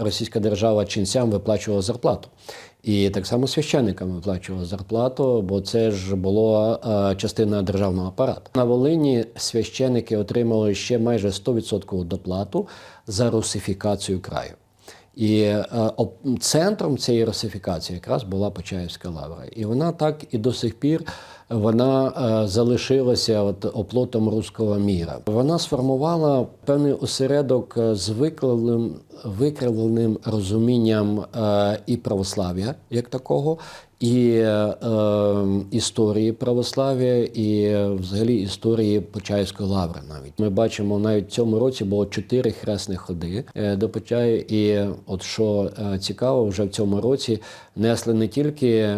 Російська держава ченцям виплачувала зарплату. І так само священникам виплачувала зарплату, бо це ж була е, частина державного апарату. На Волині священники отримали ще майже 100% доплату за русифікацію краю. І е, центром цієї русифікації якраз була Почаївська лавра. І вона так і до сих пір вона е, залишилася от оплотом руського міра. Вона сформувала певний осередок е, з викривленим, викривленим розумінням е, і православ'я як такого, і е, е, історії православ'я, і взагалі історії Почаївської лаври. Навіть ми бачимо, навіть в цьому році було чотири хресних ходи до Почаю. І от що цікаво, вже в цьому році несли не тільки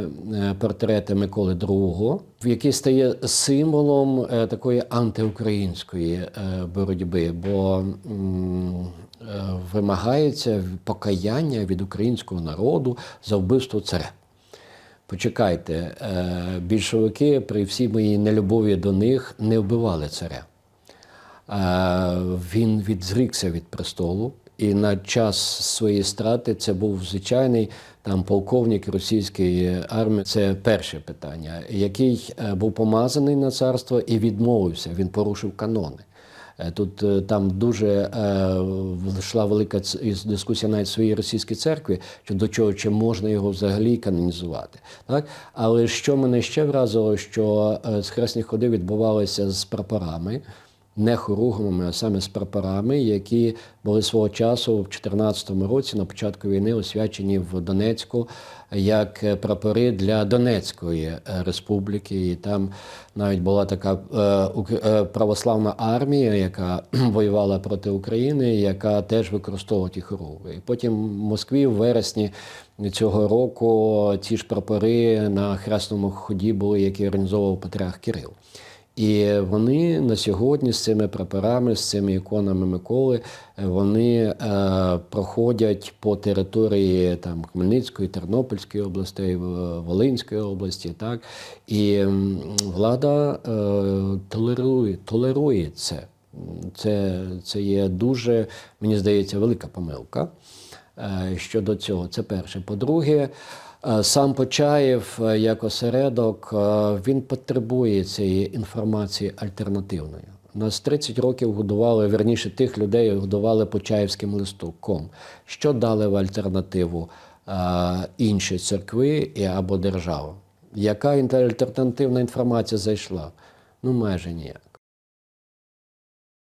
портрети Миколи II, який стає символом е, такої антиукраїнської е, боротьби, бо е, вимагається покаяння від українського народу за вбивство царя. Почекайте, більшовики при всій моїй нелюбові до них не вбивали царя. Він відзрікся від престолу, і на час своєї страти це був звичайний там полковник російської армії. Це перше питання, який е, був помазаний на царство і відмовився. Він порушив канони. Е, Тут е, там дуже е, велика дискусія навіть в своїй російській церкві щодо чого, чи можна його взагалі канонізувати. Так? Але що мене ще вразило, що е, схресні ходи відбувалися з прапорами, не хоругвами, а саме з прапорами, які були свого часу в 2014 році на початку війни освячені в Донецьку як е, прапори для Донецької е, республіки. І там навіть була така е, православна армія, яка воювала проти України, яка теж використовувала ті хоругви. І потім в Москві в вересні цього року ці ж прапори на хресному ході були, які організовував патріарх Кирил. І вони на сьогодні з цими прапорами, з цими іконами Миколи, е, вони е, проходять по території там Хмельницької, Тернопільської областей, Волинської області, так і влада е, толерує, толерує це. Це, це є дуже, мені здається, велика помилка щодо цього. Це перше. По-друге, е, сам Почаєв е, як осередок е, він потребує цієї інформації альтернативної. Нас 30 років годували, верніше тих людей годували Почаївським листоком. Що дали в альтернативу е, інші церкви або держава? Яка альтернативна інформація зайшла? Ну, майже ніяк.